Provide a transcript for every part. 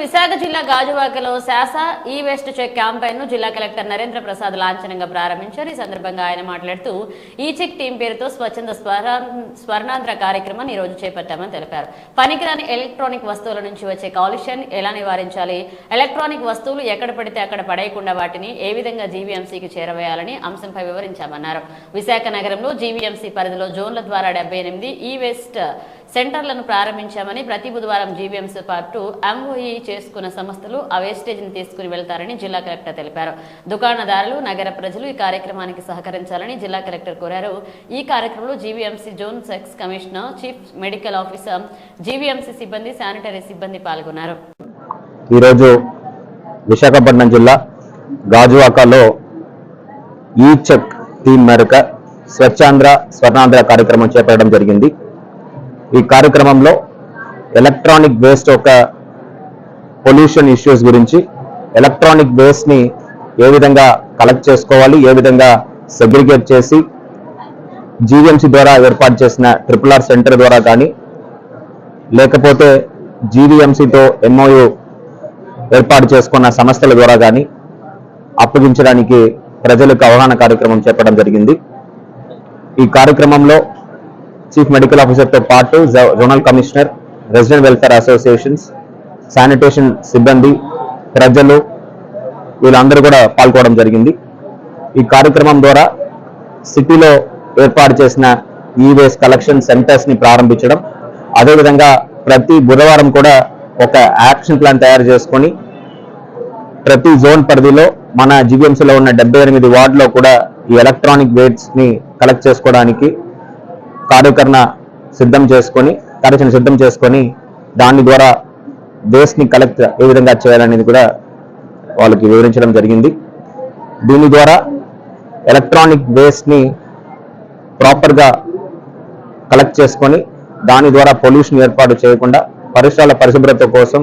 విశాఖ జిల్లా గాజువాకలో శాస ఈ వేస్ట్ చెక్ క్యాంపెయిన్ను జిల్లా కలెక్టర్ నరేంద్ర ప్రసాద్ లాంఛనంగా ప్రారంభించారు. ఈ సందర్భంగా ఆయన మాట్లాడుతూ ఈ చెక్ టీం పేరుతో స్వచ్ఛంద స్వర్ణాంధ్ర కార్యక్రమాన్ని ఈ రోజు చేపట్టామని తెలిపారు. పనికిరాని ఎలక్ట్రానిక్ వస్తువుల నుంచి వచ్చే కాలుష్యాన్ని ఎలా నివారించాలి? ఎలక్ట్రానిక్ వస్తువులు ఎక్కడ పడితే అక్కడ పడేయకుండా వాటిని ఏ విధంగా జీవీఎంసీకి చేరవేయాలని అంశంపై వివరించామన్నారు. విశాఖ నగరంలో జీవీఎంసీ పరిధిలో జోన్ల ద్వారా డెబ్బై ఎనిమిది ఈ వేస్ట్ సెంటర్లను ప్రారంభించామని ప్రతి బుధవారం జీవీఎంసీ పాటు ఎంఓఈ చేసుకున్న సంస్థలు ఆ వేస్టేజ్ని తీసుకుని వెళ్తారని జిల్లా కలెక్టర్ తెలిపారు. దుకాణదారులు నగర ప్రజలు ఈ కార్యక్రమానికి సహకరించాలని జిల్లా కలెక్టర్ కోరారు. ఈ కార్యక్రమంలో GVMC zone six commissioner chief medical officer GVMC సిబ్బంది శానిటరీ సిబ్బంది పాల్గొన్నారు. ఈరోజు విశాఖపట్నం జిల్లా గాజువాకలో ఈ చెక్ టీం మేరకు స్వచ్ఛాంధ్ర స్వర్ణాంధ్ర కార్యక్రమం చేపట్టడం జరిగింది. ఈ కార్యక్రమంలో ఎలక్ట్రానిక్ వేస్ట్ ఒక పొల్యూషన్ ఇష్యూస్ గురించి ఎలక్ట్రానిక్ వేస్ట్ని ఏ విధంగా కలెక్ట్ చేసుకోవాలి ఏ విధంగా సెగ్రిగేట్ చేసి జీవీఎంసీ ద్వారా ఏర్పాటు చేసిన ట్రిపుల్ ఆర్ సెంటర్ ద్వారా కానీ లేకపోతే జీవీఎంసీతో ఎంఓయు ఏర్పాటు చేసుకున్న సంస్థల ద్వారా కానీ అప్పగించడానికి ప్రజలకు అవగాహన కార్యక్రమం చెప్పడం జరిగింది. ఈ కార్యక్రమంలో చీఫ్ మెడికల్ ఆఫీసర్తో పాటు జ- zonal commissioner resident welfare associations sanitation సిబ్బంది ప్రజలు వీళ్ళందరూ కూడా పాల్గొనడం జరిగింది. ఈ కార్యక్రమం ద్వారా సిటీలో ఏర్పాటు చేసిన ఈ వేస్ట్ కలెక్షన్ సెంటర్స్ని ప్రారంభించడం అదేవిధంగా ప్రతి బుధవారం కూడా ఒక యాక్షన్ ప్లాన్ తయారు చేసుకొని ప్రతి జోన్ పరిధిలో మన జీవీఎంసీలో ఉన్న డెబ్బై ఎనిమిది వార్డులో కూడా ఈ ఎలక్ట్రానిక్ వేట్స్ని కలెక్ట్ చేసుకోవడానికి కార్యకరణ సిద్ధం చేసుకొని కార్యాచరణ సిద్ధం చేసుకొని దాని ద్వారా బేస్ని కలెక్ట్ ఏ విధంగా చేయాలనేది కూడా వాళ్ళకి వివరించడం జరిగింది. దీని ద్వారా ఎలక్ట్రానిక్ బేస్ని ప్రాపర్గా కలెక్ట్ చేసుకొని దాని ద్వారా పొల్యూషన్ ఏర్పాటు చేయకుండా పరిసరాల పరిశుభ్రత కోసం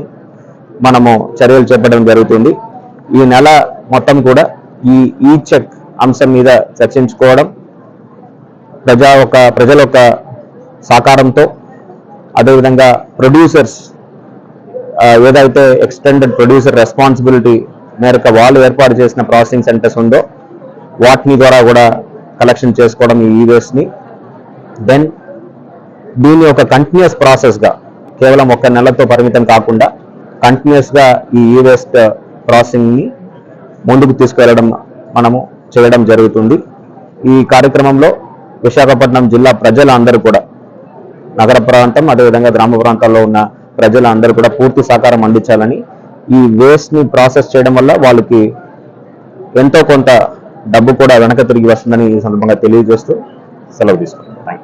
మనము చర్యలు చేపట్టడం జరుగుతుంది. ఈ నెల మొత్తం కూడా ఈ ఈ చెక్ అంశం మీద చర్చించుకోవడం ప్రజా ఒక ప్రజల యొక్క సహకారంతో అదేవిధంగా ప్రొడ్యూసర్స్ ఏదైతే ఎక్స్టెండెడ్ ప్రొడ్యూసర్ రెస్పాన్సిబిలిటీ మేరకు వాళ్ళు ఏర్పాటు చేసిన ప్రాసెసింగ్ సెంటర్స్ ఉందో వాటిని ద్వారా కూడా కలెక్షన్ చేసుకోవడం ఈ వేస్ట్ని దెన్ దీని ఒక కంటిన్యూస్ ప్రాసెస్గా కేవలం ఒక నెలతో పరిమితం కాకుండా కంటిన్యూస్గా ఈ ఈ వేస్ట్ ప్రాసెసింగ్ని ముందుకు తీసుకువెళ్ళడం మనము చేయడం జరుగుతుంది. ఈ కార్యక్రమంలో విశాఖపట్నం జిల్లా ప్రజలందరూ కూడా నగర ప్రాంతం అదేవిధంగా గ్రామ ప్రాంతాల్లో ఉన్న ప్రజలందరూ కూడా పూర్తి సహకారం అందించాలని ఈ వేస్ట్ని ప్రాసెస్ చేయడం వల్ల వాళ్ళకి ఎంతో కొంత డబ్బు కూడా వెనక తిరిగి వస్తుందని ఈ సందర్భంగా తెలియజేస్తూ సెలవు తీసుకుంటాం